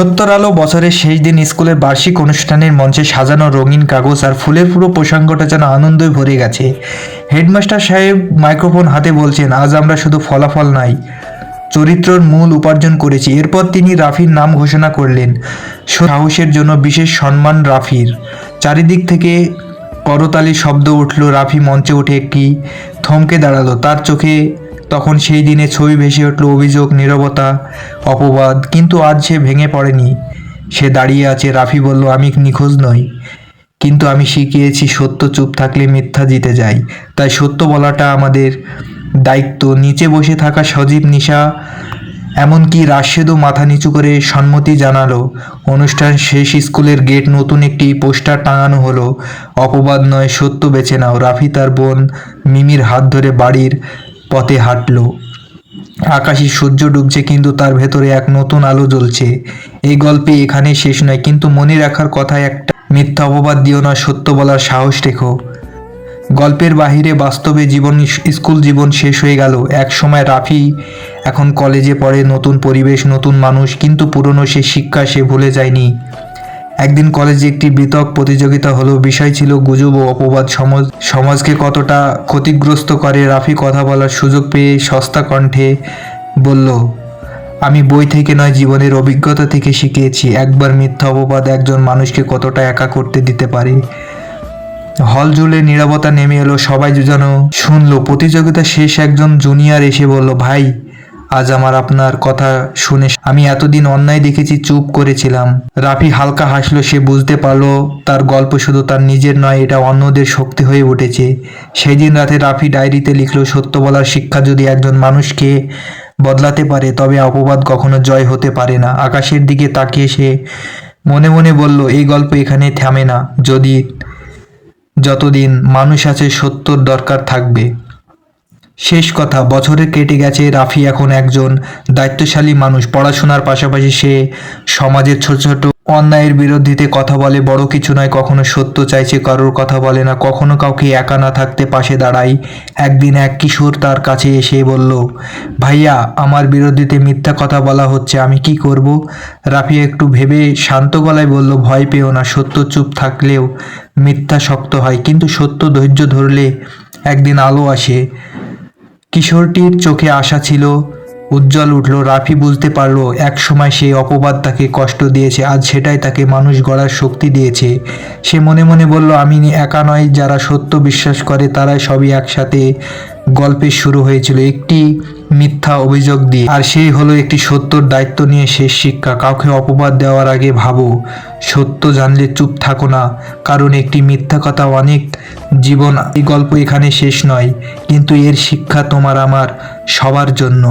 সত্তর আলো বছরের শেষ দিন স্কুলের বার্ষিক অনুষ্ঠানের মঞ্চে সাজানো রঙিন কাগজ আর ফুলের পুরো প্রসঙ্গটা যেন আনন্দে ভরে গেছে। হেডমাস্টার সাহেব মাইক্রোফোন হাতে বলছেন, আজ আমরা শুধু ফলাফল নাই, চরিত্রর মূল উপার্জন করেছি। এরপর তিনি রাফির নাম ঘোষণা করলেন। সাহসের জন্য বিশেষ সম্মান রাফির। চারিদিক থেকে করতালির শব্দ উঠল, রাফি মঞ্চে উঠে একটি থমকে দাঁড়াল? তার চোখে তখন সেই দিনে ছবি ভেসে উঠল অভিযোগ, নীরবতা, অপবাদ, কিন্তু আজ সে ভেঙে পড়েনি। সে দাঁড়িয়ে আছে, রাফি বলল, আমি নিখোঁজ নই। কিন্তু আমি শিখিয়েছি, সত্য চুপ থাকলে মিথ্যা জিতে যায়। তাই সত্য বলাটা আমাদের দায়িত্ব। নিচে বসে থাকা সজীব নিশা এমনকি রাশেদও মাথা নিচু করে সম্মতি জানালো। অনুষ্ঠান শেষ, স্কুলের গেট নতুন একটি পোস্টার টাঙানো হলো। অপবাদ নয়, সত্য বেছে নাও। রাফি তার বোন মিমির হাত ধরে বাড়ির পথে হাঁটলো। আকাশে সূর্য ডুবছে কিন্তু তার ভেতরে এক নতুন আলো জ্বলছে। এই গল্পে এখানে শেষ নয়, কিন্তু মনে রাখার কথা একটা। মিথ্যা অপবাদ দিও না, সত্য বলার সাহস রেখো। গল্পের বাহিরে বাস্তবে জীবন, স্কুল জীবন শেষ হয়ে গেল। এক সময় রাফি এখন কলেজে পড়ে, নতুন পরিবেশ, নতুন মানুষ, কিন্তু পুরনো সে শিক্ষা সে ভুলে যায়নি। একদিন কলেজে একটি বিতক প্রতিযোগিতা হলো। বিষয় ছিল গুজব ও অপবাদ। সমাজ, সমাজকে কতটা ক্ষতিগ্রস্ত করে রাফি কথা বলার সুযোগ পেয়ে সস্তা কণ্ঠে বলল, আমি বই থেকে নয়, জীবনের অভিজ্ঞতা থেকে শিখিয়েছি একবার মিথ্যা অপবাদ একজন মানুষকে কতটা একা করতে দিতে পারে? হল জুড়ে নীরবতা নেমে এলো। সবাই যেন শুনলো। প্রতিযোগিতা শেষ একজন জুনিয়র এসে বলল, ভাই আজ আমার আপনার কথা শুনে আমি এতদিন অন্যায় দেখেছি, চুপ করেছিলাম। রাফি হালকা হাসলো, সে বুঝতে পারল তার গল্প শুধু তার নিজের নয়, এটা অন্যদের শক্তি হয়ে উঠেছে। সেই দিন রাতে রাফি ডায়েরিতে লিখলো, সত্য বলার শিক্ষা যদি একজন মানুষকে বদলাতে পারে, তবে অপবাদ কখনো জয় হতে পারে না। আকাশের দিকে তাকিয়ে সে মনে মনে বলল, এই গল্প এখানে থামে না। যদি, যতদিন মানুষ আছে, সত্যর দরকার থাকবে। শেষ কথা, বছরে কেটে গেছে, রাফি এখন একজন দায়িত্বশালী মানুষ। পড়াশোনার পাশাপাশি সে সমাজের ছোট ছোট অন্যায়ের বিরোধিতে কথা বলে, বড় কিছু নয়, কখনো সত্য চাইছে, কারোর কথা বলে না। কখনো কাউকে একা না থাকতে পাশে দাঁড়াই। একদিন এক কিশোর তার কাছে এসে বলল, ভাইয়া, আমার বিরোধিতে মিথ্যা কথা বলা হচ্ছে, আমি কি করব? রাফি একটু ভেবে শান্ত গলায় বলল, ভয় পেও না, সত্য চুপ থাকলেও মিথ্যা শক্ত হয়, কিন্তু সত্য ধৈর্য ধরলে একদিন আলো আসে। কিশোরটির চোখে আশা ছিল উজ্জ্বল উঠল, রাফি বুঝতে পারল এক সময় সেই অপবাদ তাকে কষ্ট দিয়েছে, আজ সেটাই তাকে মানুষ গড়ার শক্তি দিয়েছে। সে মনে মনে বলল, আমি একা নয় যারা সত্য বিশ্বাস করে, তারাই সবই একসাথে গল্পের শুরু হয়েছিল। একটি মিথ্যা অভিযোগ দিয়ে। আর সেই হলো একটি সত্যর দায়িত্ব নিয়ে শেষ শিক্ষা। কাউকে অপবাদ দেওয়ার আগে ভাবো, সত্য জানলে চুপ থাকো না। কারণ একটি মিথ্যা কথা অনেক জীবন এই গল্প এখানে শেষ নয়। কিন্তু এর শিক্ষা তোমার আমার সবার জন্য।